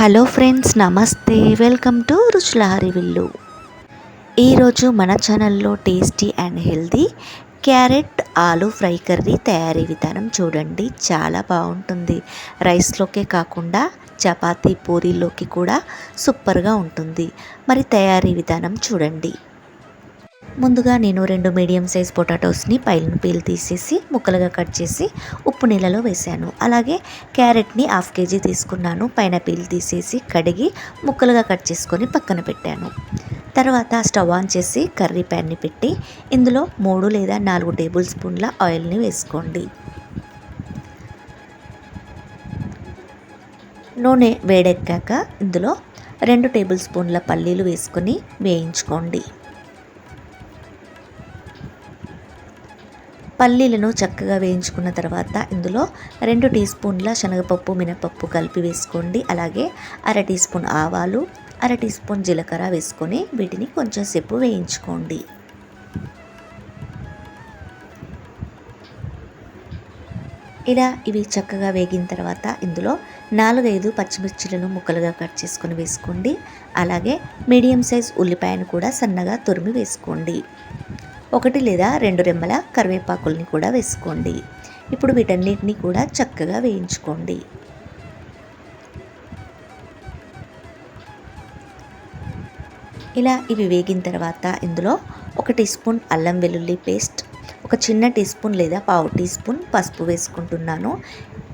Hello friends నమస్తే. Welcome to Ruchulahari విల్లు ఈరోజు మన ఛానల్లో tasty and healthy carrot aloo fry curry తయారీ విధానం చూడండి. చాలా బాగుంటుంది. రైస్లోకే కాకుండా చపాతీ పూరీలోకి కూడా సూపర్గా ఉంటుంది. మరి తయారీ విధానం చూడండి. ముందుగా నేను రెండు మీడియం సైజ్ పొటాటోస్ని పైన పీల్ తీసేసి ముక్కలుగా కట్ చేసి ఉప్పు నీళ్ళలో వేశాను అలాగే క్యారెట్ని హాఫ్ కేజీ తీసుకున్నాను. పైన పీల్ తీసేసి కడిగి ముక్కలుగా కట్ చేసుకొని పక్కన పెట్టాను. తర్వాత స్టవ్ ఆన్ చేసి కర్రీ ప్యాన్ని పెట్టి ఇందులో మూడు లేదా నాలుగు టేబుల్ స్పూన్ల ఆయిల్ని వేసుకోండి. నూనె వేడెక్కాక ఇందులో రెండు టేబుల్ స్పూన్ల పల్లీలు వేసుకొని వేయించుకోండి. పల్లీలను చక్కగా వేయించుకున్న తర్వాత ఇందులో రెండు టీ స్పూన్ల శనగపప్పు మినపప్పు కలిపి వేసుకోండి. అలాగే అర టీ స్పూన్ ఆవాలు అర టీ స్పూన్ జీలకర్ర వేసుకొని వీటిని కొంచెం సేపు వేయించుకోండి. ఇలా ఇవి చక్కగా వేగిన తర్వాత ఇందులో నాలుగైదు పచ్చిమిర్చిలను ముక్కలుగా కట్ చేసుకొని వేసుకోండి. అలాగే మీడియం సైజ్ ఉల్లిపాయను కూడా సన్నగా తురిమి వేసుకోండి. ఒకటి లేదా రెండు రెమ్మల కరివేపాకుల్ని కూడా వేసుకోండి. ఇప్పుడు వీటన్నిటిని కూడా చక్కగా వేయించుకోండి. ఇలా ఇవి వేగిన తర్వాత ఇందులో ఒక టీ స్పూన్ అల్లం వెల్లుల్లి పేస్ట్ ఒక చిన్న టీ స్పూన్ లేదా పావు టీ స్పూన్ పసుపు వేసుకుంటున్నాను.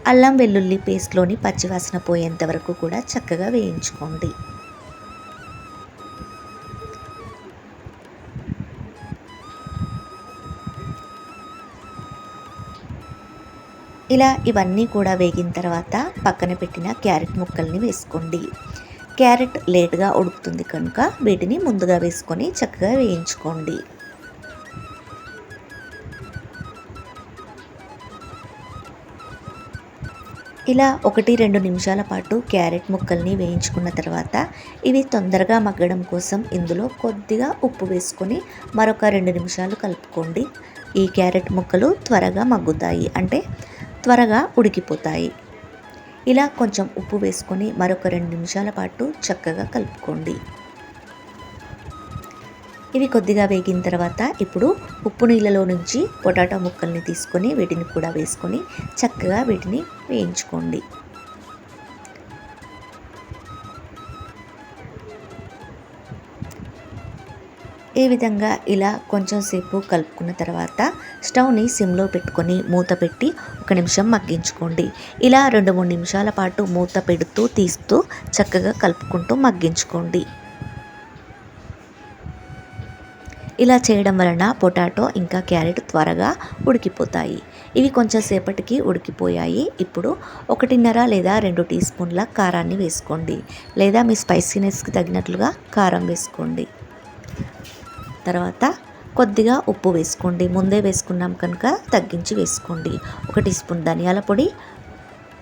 అల్లం వెల్లుల్లి పేస్ట్లోని పచ్చివాసన పోయేంత వరకు కూడా చక్కగా వేయించుకోండి. ఇలా ఇవన్నీ కూడా వేగిన తర్వాత పక్కన పెట్టిన క్యారెట్ ముక్కల్ని వేసుకోండి. క్యారెట్ లేట్గా ఉడుకుతుంది కనుక వీటిని ముందుగా వేసుకొని చక్కగా వేయించుకోండి. ఇలా ఒకటి రెండు నిమిషాల పాటు క్యారెట్ ముక్కల్ని వేయించుకున్న తర్వాత ఇవి తొందరగా మగ్గడం కోసం ఇందులో కొద్దిగా ఉప్పు వేసుకొని మరొక రెండు నిమిషాలు కలుపుకోండి. ఈ క్యారెట్ ముక్కలు త్వరగా మగ్గుతాయి. అంటే త్వరగా ఉడికిపోతాయి. ఇలా కొంచెం ఉప్పు వేసుకొని మరొక రెండు నిమిషాల పాటు చక్కగా కలుపుకోండి. ఇవి కొద్దిగా వేగిన తర్వాత ఇప్పుడు ఉప్పు నీళ్ళలో నుంచి పొటాటో ముక్కల్ని తీసుకొని వీటిని కూడా వేసుకొని చక్కగా వీటిని వేయించుకోండి. ఈ విధంగా ఇలా కొంచెం సేపు కలుపుకున్న తర్వాత స్టవ్ని సిమ్లో పెట్టుకొని మూత పెట్టి ఒక నిమిషం మగ్గించుకోండి. ఇలా రెండు మూడు నిమిషాల పాటు మూత పెడుతూ తీస్తూ చక్కగా కలుపుకుంటూ మగ్గించుకోండి. ఇలా చేయడం వలన పొటాటో ఇంకా క్యారెట్ త్వరగా ఉడికిపోతాయి. ఇవి కొంచెం సేపటికి ఉడికిపోయాయి. ఇప్పుడు ఒకటిన్నర లేదా రెండు టీ స్పూన్ల కారాన్ని వేసుకోండి. లేదా మీ స్పైసీనెస్కి తగినట్లుగా కారం వేసుకోండి. తర్వాత కొద్దిగా ఉప్పు వేసుకోండి. ముందే వేసుకున్నాం కనుక తగ్గించి వేసుకోండి. ఒక టీ స్పూన్ ధనియాల పొడి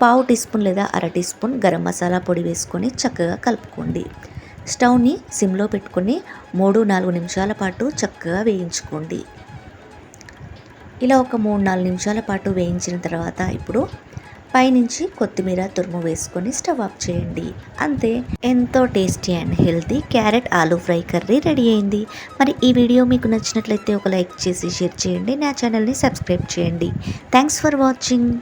పావు టీ స్పూన్ లేదా అర టీ స్పూన్ గరం మసాలా పొడి వేసుకొని చక్కగా కలుపుకోండి. స్టవ్ని సిమ్లో పెట్టుకొని మూడు నాలుగు నిమిషాల పాటు చక్కగా వేయించుకోండి. ఇలా ఒక మూడు నాలుగు నిమిషాల పాటు వేయించిన తర్వాత ఇప్పుడు పైనుంచి కొత్తిమీర తురుము వేసుకొని స్టవ్ ఆఫ్ చేయండి. అంతే ఎంతో tasty and healthy carrot aloo fry curry ready అయింది. మరి ఈ వీడియో మీకు నచ్చినట్లయితే ఒక లైక్ చేసి షేర్ చేయండి. నా ఛానల్ని సబ్స్క్రైబ్ చేయండి. Thanks for watching.